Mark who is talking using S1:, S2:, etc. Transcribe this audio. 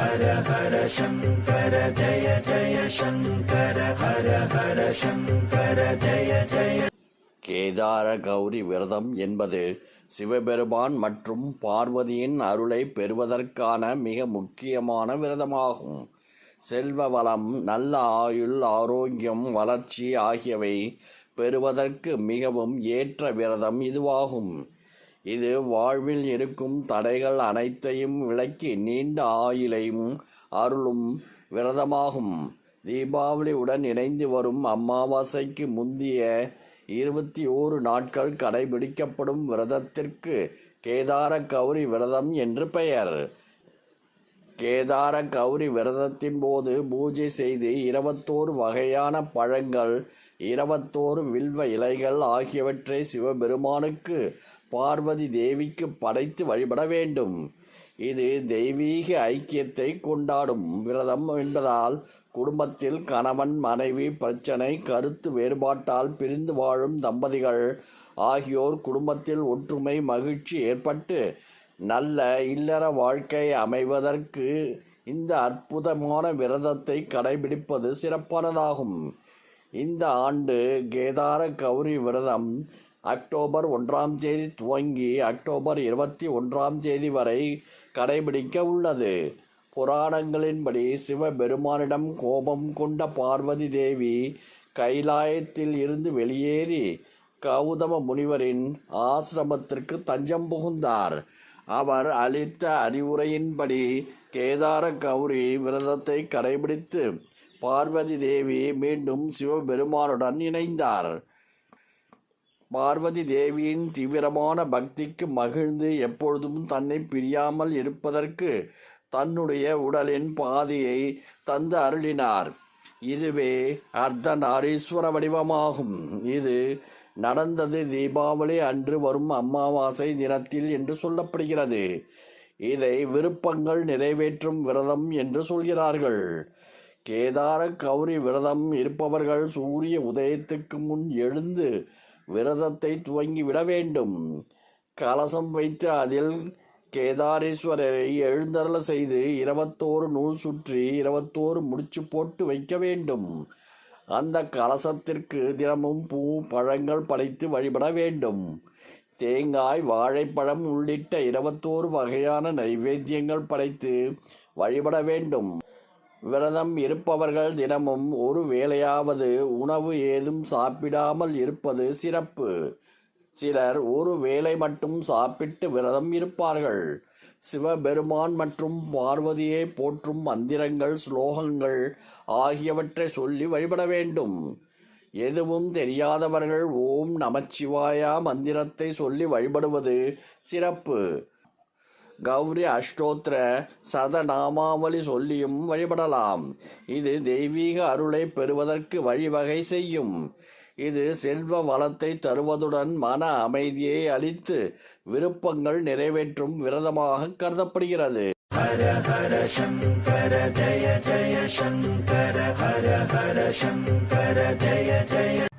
S1: ஹர ஹர சங்கர ஜய ஜய சங்கர ஹர ஹர சங்கர ஜய ஜய
S2: கேதார கௌரி விரதம் என்பது சிவபெருமான் மற்றும் பார்வதியின் அருளை பெறுவதற்கான மிக முக்கியமான விரதமாகும். செல்வ வளம் நல்ல ஆயுள் ஆரோக்கியம் வளர்ச்சி ஆகியவை பெறுவதற்கு மிகவும் ஏற்ற விரதம் இதுவாகும். இது வாழ்வில் இருக்கும் தடைகள் அனைத்தையும் விளக்கி நீண்ட ஆயுளையும் அருளும் விரதமாகும். தீபாவளியுடன் இணைந்து வரும் அமாவாசைக்கு முந்திய இருபத்தி ஓரு நாட்கள் கடைபிடிக்கப்படும் விரதத்திற்கு கேதார கௌரி விரதம் என்று பெயர். கேதார கௌரி விரதத்தின் போது பூஜை செய்து இருபத்தோரு வகையான பழங்கள் இருபத்தோரு வில்வ இலைகள் ஆகியவற்றை சிவபெருமானுக்கு பார்வதி தேவிக்கு படைத்து வழிபட வேண்டும். இது தெய்வீக ஐக்கியத்தை கொண்டாடும் விரதம் என்பதால் குடும்பத்தில் கணவன் மனைவி பிரச்சனை கருத்து வேறுபாட்டால் பிரிந்து வாழும் தம்பதிகள் ஆகியோர் குடும்பத்தில் ஒற்றுமை மகிழ்ச்சி ஏற்பட்டு நல்ல இல்லற வாழ்க்கை அமைவதற்கு இந்த அற்புதமான விரதத்தை கடைபிடிப்பது சிறப்பானதாகும். இந்த ஆண்டு கேதார கௌரி விரதம் அக்டோபர் ஒன்றாம் தேதி துவங்கி அக்டோபர் இருபத்தி ஒன்றாம் தேதி வரை கடைபிடிக்க உள்ளது. புராணங்களின்படி சிவபெருமானிடம் கோபம் கொண்ட பார்வதி தேவி கைலாயத்தில் இருந்து வெளியேறி கௌதம முனிவரின் ஆசிரமத்திற்கு தஞ்சம் புகுந்தார். அவர் அளித்த அறிவுரையின்படி கேதார கௌரி விரதத்தை கடைபிடித்து பார்வதி தேவி மீண்டும் சிவபெருமானுடன் இணைந்தார். பார்வதி தேவியின் தீவிரமான பக்திக்கு மகிழ்ந்து எப்பொழுதும் தன்னை பிரியாமல் இருப்பதற்கு தன்னுடைய உடலின் பாதியை தந்து அருளினார். இதுவே அர்த்தநாரீஸ்வர வடிவமாகும். இது நடந்தது தீபாவளி அன்று வரும் அமாவாசை தினத்தில் என்று சொல்லப்படுகிறது. இதை விருப்பங்கள் நிறைவேற்றும் விரதம் என்று சொல்கிறார்கள். கேதார கௌரி விரதம் இருப்பவர்கள் சூரிய உதயத்துக்கு முன் எழுந்து விரதத்தை துவங்கி விட வேண்டும். கலசம் வைத்து அதில் கேதாரேஸ்வரரை எழுந்தருள செய்து இருபத்தோரு நூல் சுற்றி இருபத்தோரு முடிச்சு போட்டு வைக்க வேண்டும். அந்த கலசத்திற்கு தினமும் பூ பழங்கள் படைத்து வழிபட வேண்டும். தேங்காய் வாழைப்பழம் உள்ளிட்ட இருபத்தோரு வகையான நைவேத்தியங்கள் படைத்து வழிபட வேண்டும். விரதம் இருப்பவர்கள் தினமும் ஒரு வேளையாவது உணவு ஏதும் சாப்பிடாமல் இருப்பது சிறப்பு. சிலர் ஒரு வேளை மட்டும் சாப்பிட்டு விரதம் இருப்பார்கள். சிவபெருமான் மற்றும் பார்வதியை போற்றும் மந்திரங்கள் ஸ்லோகங்கள் ஆகியவற்றை சொல்லி வழிபட வேண்டும். எதுவும் தெரியாதவர்கள் ஓம் நமச்சிவாயா மந்திரத்தை சொல்லி வழிபடுவது சிறப்பு. கௌரி அஷ்டோத்திர சதநாமாவளி சொல்லியும் வழிபடலாம். இது தெய்வீக அருளை பெறுவதற்கு வழிவகை செய்யும். இது செல்வ வளத்தை தருவதுடன் மன அமைதியை அளித்து விருப்பங்கள் நிறைவேற்றும் விரதமாக கருதப்படுகிறது.
S1: ஹர ஹர சங்கர ஜய ஜய சங்கர ஹர ஹர சங்கர ஜய ஜய